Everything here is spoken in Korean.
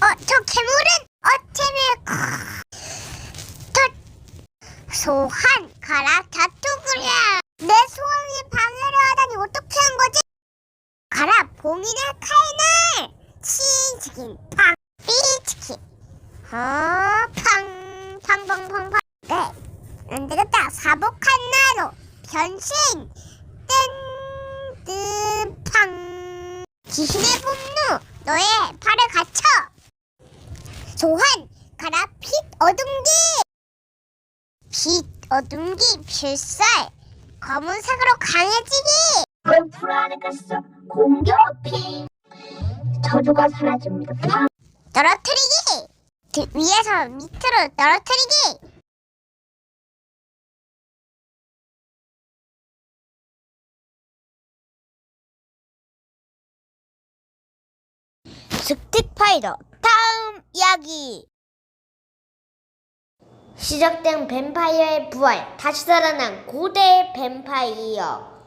어, 저 괴물은 어체면 더 소환 가라 자투구랴 내 소원을 방해를 하다니 어떻게 한 거지? 가라 봉인의 칼날. 치즈킨 팡 삐치킨. 어팡 팡팡팡팡. 네 안되겠다. 사복한 나로 변신. 뜬뜬팡. 귀신의 분노 너의 소환 가라 빛 어둠기. 빛 어둠기 필살. 검은색으로 강해지기. 그럼 공격피 저주가 사라집니다. 떨어뜨리기. 드- 위에서 밑으로 떨어뜨리기. 슥틱 파이더. 다음 이야기. 시작된 뱀파이어의 부활. 다시 살아난 고대 뱀파이어